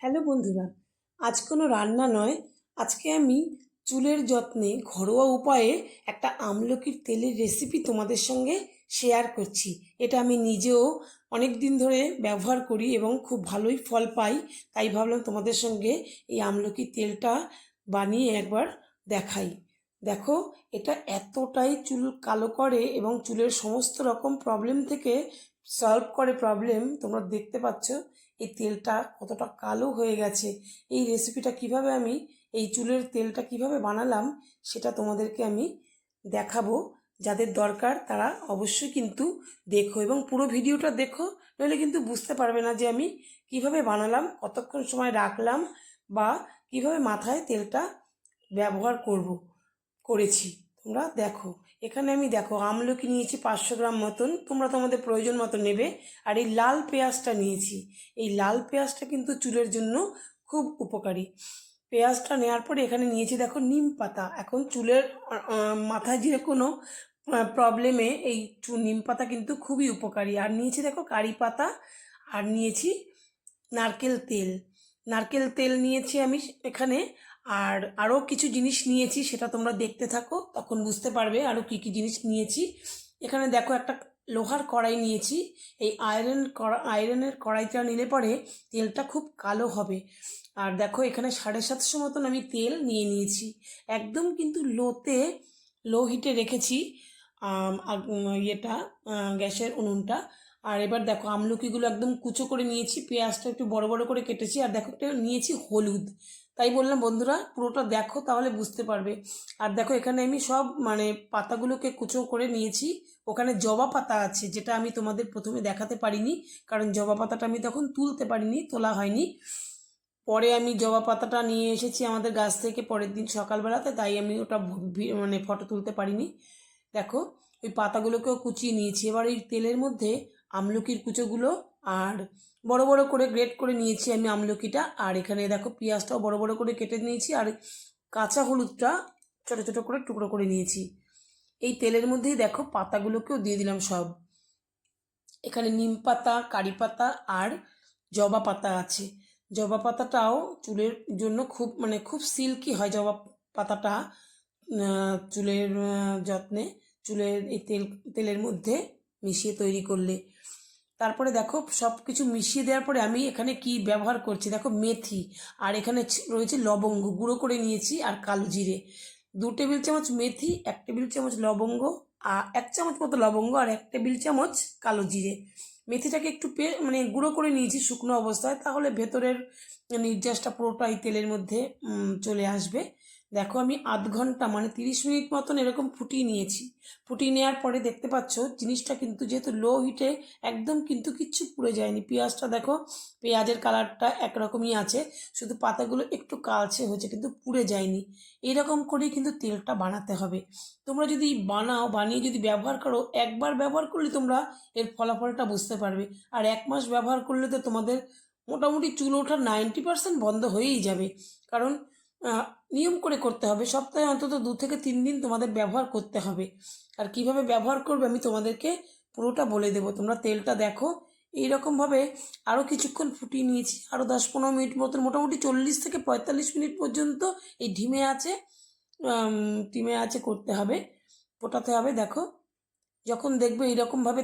Hello বন্ধুরা, আজ কোনো রান্না নয়। আজকে আমি চুলের যত্নে ঘরোয়া উপায়ে একটা আমলকির তেলের রেসিপি তোমাদের সঙ্গে শেয়ার করছি। এটা আমি নিজেও অনেক দিন ধরে ব্যবহার করি এবং খুব ভালোই ফল পাই, তাই ভাবলাম তোমাদের সঙ্গে এই আমলকির তেলটা বানিয়ে একবার দেখাই। দেখো, এটা এতটাই চুল কালো করে এবং চুলের সমস্ত রকম প্রবলেম থেকে সলভ করে প্রবলেম তোমরা দেখতে পাচ্ছ। এই তেলটা কতটা কালো হয়ে গেছে, এই রেসিপিটা কীভাবে আমি, এই চুলের তেলটা কীভাবে বানালাম, সেটা তোমাদেরকে আমি দেখাবো। যাদের দরকার তারা অবশ্যই কিন্তু দেখো এবং পুরো ভিডিওটা দেখো, নইলে কিন্তু বুঝতে পারবে না যে আমি কীভাবে বানালাম, কতক্ষণ সময় রাখলাম বা কীভাবে মাথায় তেলটা ব্যবহার করব, করেছি। তোমরা দেখো। এখানে আমি দেখো আমলকি নিয়েছি পাঁচশো গ্রাম মতন। তোমরা তোমাদের প্রয়োজন মতো নেবে। আর এই লাল পেঁয়াজটা নিয়েছি। এই লাল পেঁয়াজটা কিন্তু চুলের জন্য খুব উপকারী। পেঁয়াজটা নেওয়ার পরে এখানে নিয়েছি দেখো নিম পাতা। এখন চুলের মাথায় যে কোনো প্রবলেমে এই নিম পাতা কিন্তু খুবই উপকারী। আর নিয়েছি দেখো কারি পাতা। আর নিয়েছি নারকেল তেল। নারকেল তেল নিয়েছি আমি এখানে আর আরও কিছু জিনিস নিয়েছি, সেটা তোমরা দেখতে থাকো, তখন বুঝতে পারবে আরও কী কী জিনিস নিয়েছি। এখানে দেখো একটা লোহার কড়াই নিয়েছি, এই আয়রন কড়া আয়রনের কড়াইটা নিলে পরে তেলটা খুব কালো হবে। আর দেখো এখানে সাড়ে সাতশো মতন আমি তেল নিয়ে নিয়েছি। একদম কিন্তু লোতে, লো হিটে রেখেছি ইয়েটা গ্যাসের উনুনটা। আর এবার দেখো আমলকিগুলো একদম কুচো করে নিয়েছি, পেঁয়াজটা একটু বড় বড় করে কেটেছি, আর দেখো একটা নিয়েছি হলুদ। তাই বললাম, বন্ধুরা, পুরোটা দেখো তাহলে বুঝতে পারবে। আর দেখো, এখানে আমি সব মানে পাতাগুলোকে কুচো করে নিয়েছি। ওখানে জবা পাতা আছে, যেটা আমি তোমাদের প্রথমে দেখাতে পারিনি, কারণ জবা পাতাটা আমি তখন তুলতে পারিনি, তোলা হয়নি। পরে আমি জবা পাতাটা নিয়ে এসেছি আমাদের গাছ থেকে পরের দিন সকালবেলাতে, তাই আমি ওটা মানে ফটো তুলতে পারিনি। দেখো, ওই পাতাগুলোকেও কুচিয়ে নিয়েছি। এবার এই তেলের মধ্যে আমলকির কুচোগুলো আর বড় বড় করে গ্রেট করে নিয়েছি আমি আমলকিটা। আর এখানে দেখো পেঁয়াজটাও বড় বড় করে কেটে নিয়েছি আর কাঁচা হলুদটা ছোটো ছোটো করে টুকরো করে নিয়েছি। এই তেলের মধ্যেই দেখো পাতাগুলোকেও দিয়ে দিলাম সব। এখানে নিম পাতা, কারি পাতা আর জবা পাতা আছে। জবা পাতাটাও চুলের জন্য খুব মানে খুব সিল্কি হয় জবা পাতাটা চুলের যত্নে, চুলের এই তেল, তেলের মধ্যে মিশিয়ে তৈরি করলে। তারপরে দেখো সব কিছু মিশিয়ে দেওয়ার পরে আমি এখানে কি ব্যবহার করছি? দেখো মেথি, আর এখানে রয়েছে লবঙ্গ, গুঁড়ো করে নিয়েছি আর কালো জিরে। দু টেবিল চামচ মেথি, এক টেবিল চামচ লবঙ্গ আর এক চামচ মতো লবঙ্গ আর এক টেবিল চামচ কালো জিরে। মেথিটাকে একটু পে মানে গুঁড়ো করে নিয়েছি শুকনো অবস্থায়, তাহলে ভেতরের নির্যাসটা পুরোটাই তেলের মধ্যে চলে আসবে। দেখো আমি আধ ঘণ্টা মানে তিরিশ মিনিট মতন এরকম ফুটিয়ে নিয়েছি। ফুটিয়ে নেওয়ার পরে দেখতে পাচ্ছ, জিনিসটা কিন্তু যেহেতু লো হিটে একদম কিন্তু কিচ্ছু পুড়ে যায়নি। পেঁয়াজটা দেখো, পেঁয়াজের কালারটা একরকমই আছে, শুধু পাতাগুলো একটু কালচে হয়েছে, কিন্তু পুড়ে যায়নি। এরকম করেই কিন্তু তেলটা বানাতে হবে। তোমরা যদি বানাও, বানিয়ে যদি ব্যবহার করো, একবার ব্যবহার করলে তোমরা এর ফলাফলটা বুঝতে পারবে। আর এক মাস ব্যবহার করলে তো তোমাদের মোটামুটি চুল ওঠা নাইনটি পার্সেন্ট বন্ধ হয়েই যাবে। কারণ নিয়ম করে করতে হবে। সপ্তাহে অন্তত দু থেকে তিন দিন তোমাদের ব্যবহার করতে হবে। আর কীভাবে ব্যবহার করবে আমি তোমাদেরকে পুরোটা বলে দেবো। তোমরা তেলটা দেখো। এইরকমভাবে আরও কিছুক্ষণ ফুটিয়ে নিয়েছি। আরও দশ পনেরো মিনিট মতন, মোটামুটি চল্লিশ থেকে পঁয়তাল্লিশ মিনিট পর্যন্ত এই ঢিমে আছে ডিমে আছে করতে হবে, ফোটাতে হবে। দেখো, যখন দেখবে এইরকমভাবে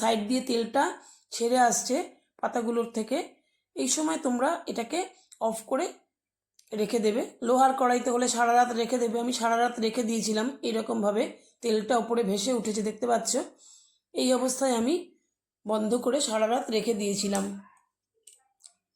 সাইড দিয়ে তেলটা ছেড়ে আসছে পাতাগুলোর থেকে, এই সময় তোমরা এটাকে অফ করে রেখে দেবে। লোহার কড়াইতে হলে সারা রাত রেখে দেবে। আমি সারা রাত রেখে দিয়েছিলাম এরকমভাবে। তেলটা ওপরে ভেসে উঠেছে, দেখতে পাচ্ছ? এই অবস্থায় আমি বন্ধ করে সারা রাত রেখে দিয়েছিলাম।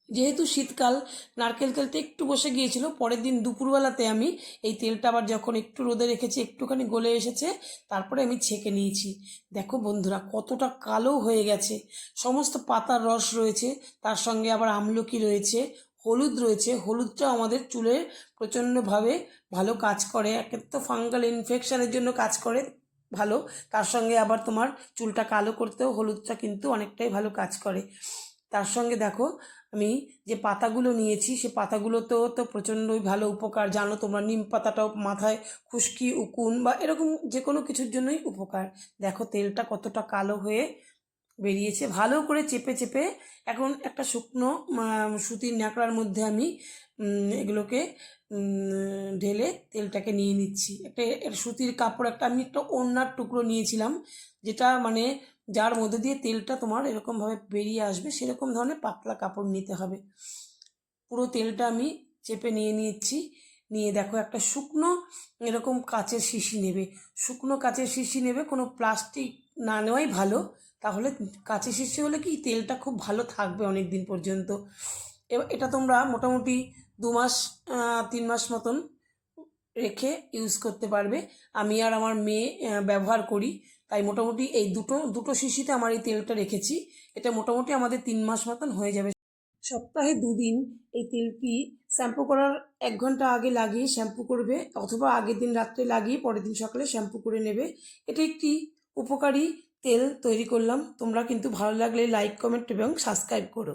যেহেতু শীতকাল, নারকেল তেলটা একটু বসে গিয়েছিল, পরের দিন দুপুরবেলাতে আমি এই তেলটা আবার যখন একটু রোদে রেখেছি, একটুখানি গলে এসেছে, তারপরে আমি ছেঁকে নিয়েছি। দেখো বন্ধুরা, কতটা কালো হয়ে গেছে। সমস্ত পাতার রস রয়েছে, তার সঙ্গে আবার আমলকি রয়েছে হলুদ রয়েছে। হলুদটাও আমাদের চুলে প্রচণ্ডভাবে ভালো কাজ করে। একে তো ফাঙ্গাল ইনফেকশানের জন্য কাজ করে ভালো। তার সঙ্গে আবার তোমার চুলটা কালো করতেও হলুদটা কিন্তু অনেকটাই ভালো কাজ করে। তার সঙ্গে দেখো, আমি যে পাতাগুলো নিয়েছি, সে পাতাগুলোতেও তো প্রচণ্ডই ভালো উপকার। জানো তোমরা, নিম পাতাটাও মাথায় খুশকি, উকুন বা এরকম যে কোনো কিছুর জন্যই উপকার। দেখো, তেলটা কতটা কালো হয়ে বেরিয়েছে। ভালো করে চেপে চেপে এখন একটা শুকনো সুতির ন্যাকড়ার মধ্যে আমি এগুলোকে ঢেলে তেলটাকে নিয়ে নিচ্ছি। একটা সুতির কাপড়, একটা আমি একটা ওড়নার টুকরো নিয়েছিলাম, যেটা মানে যার মধ্যে দিয়ে তেলটা তোমার এরকমভাবে বেরিয়ে আসবে, সেরকম ধরনের পাতলা কাপড় নিতে হবে। পুরো তেলটা আমি চেপে নিয়ে নিচ্ছি। নিয়ে দেখো একটা শুকনো এরকম কাচের শিশি নেবে। শুকনো কাচের শিশি নেবে, কোনো প্লাস্টিক না নেওয়াই ভালো। তাহলে কাচের শিশি হলে কি তেলটা খুব ভালো থাকবে অনেক দিন পর্যন্ত? এবার এটা তোমরা মোটামুটি দু মাস তিন মাস মতন রেখে ইউজ করতে পারবে। আমি আর আমার মেয়ে ব্যবহার করি। তাই মোটামুটি এই দুটো দুটো শিশিতে আমার এই তেলটা রেখেছি। এটা মোটামুটি আমাদের তিন মাস মতন হয়ে যাবে। সপ্তাহে দুদিন এই তেলটি শ্যাম্পু করার এক ঘণ্টা আগে লাগিয়ে শ্যাম্পু করবে অথবা আগের দিন রাত্রে লাগিয়ে পরের দিন সকালে শ্যাম্পু করে নেবে। এটা একটি উপকারী তেল তৈরি করলাম। তোমরা কিন্তু ভালো লাগলে লাইক কমেন্ট এবং সাবস্ক্রাইব করো।